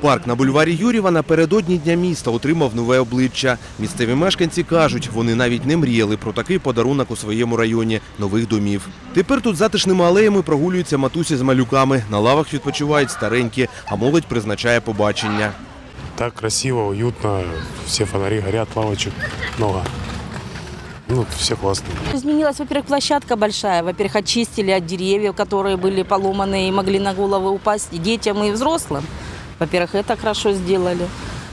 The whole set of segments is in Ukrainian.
Парк на бульварі Юрєва напередодні Дня міста отримав нове обличчя. Місцеві мешканці кажуть, вони навіть не мріяли про такий подарунок у своєму районі нових домів. Тепер тут затишними алеями прогулюються матусі з малюками. На лавах відпочивають старенькі, а молодь призначає побачення. Так красиво, уютно, все фонари горят, лавочек много. Ну, все классно. Изменилась, во-первых, площадка большая. Во-первых, очистили от деревьев, которые были поломаны и могли на головы упасть и детям, и взрослым. Во-первых, это хорошо сделали.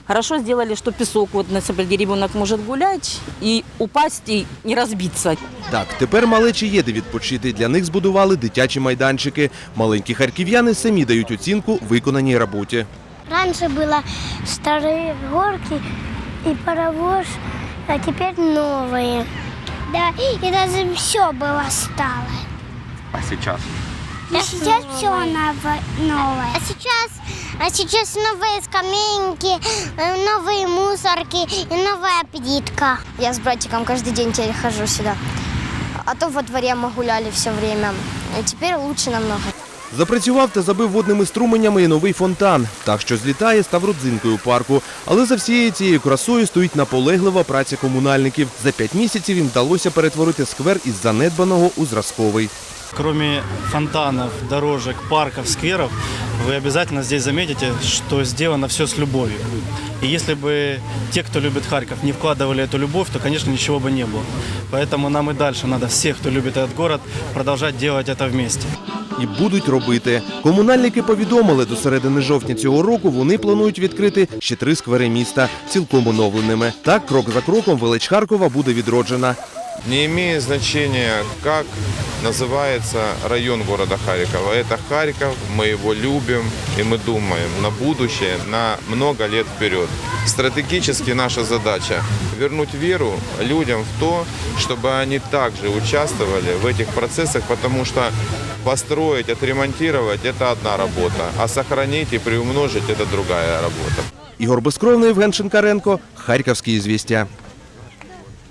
Хорошо сделали, что песок, вот на самом деле ребенок может гулять и упасть, и не разбиться. Так, тепер малечі є де відпочити. Для них збудували дитячі майданчики. Маленькі харків'яни самі дають оцінку виконаній роботі. Раньше было старые горки и паровоз, а теперь новые. Да, и даже все было старое. А сейчас? А сейчас все новое. А сейчас, а сейчас новые скамейки, э, новые мусорки и новая плитка. Я с братиком каждый день теперь хожу сюда. А то во дворе мы гуляли все время. И теперь лучше намного. Запрацював та забив водними струменями і новий фонтан. Так, що злітає, став родзинкою парку. Але за всією цією красою стоїть наполеглива праця комунальників. За п'ять місяців їм вдалося перетворити сквер із занедбаного у зразковий. Кроме фонтанов, дорожек, парков, скверов, вы обязательно здесь заметите, что сделано все с любовью. И если бы те, кто любит Харьков, не вкладывали эту любовь, то, конечно, ничего бы не было. Поэтому нам и дальше надо всех, кто любит этот город, продолжать делать это вместе. І будуть робити. Комунальники повідомили, до середини жовтня цього року вони планують відкрити ще три сквери міста, цілком оновленими. Так, крок за кроком велич Харкова буде відроджена. Не имеет значения, как называется район города Харькова. Это Харьков, мы его любим и мы думаем на будущее, на много лет вперед. Стратегически наша задача вернуть веру людям в то, чтобы они также участвовали в этих процессах, потому что построить, отремонтировать – это одна работа, а сохранить и приумножить – это другая работа. Ігор Безкровний, Євген Шинкаренко, Харківські звістя.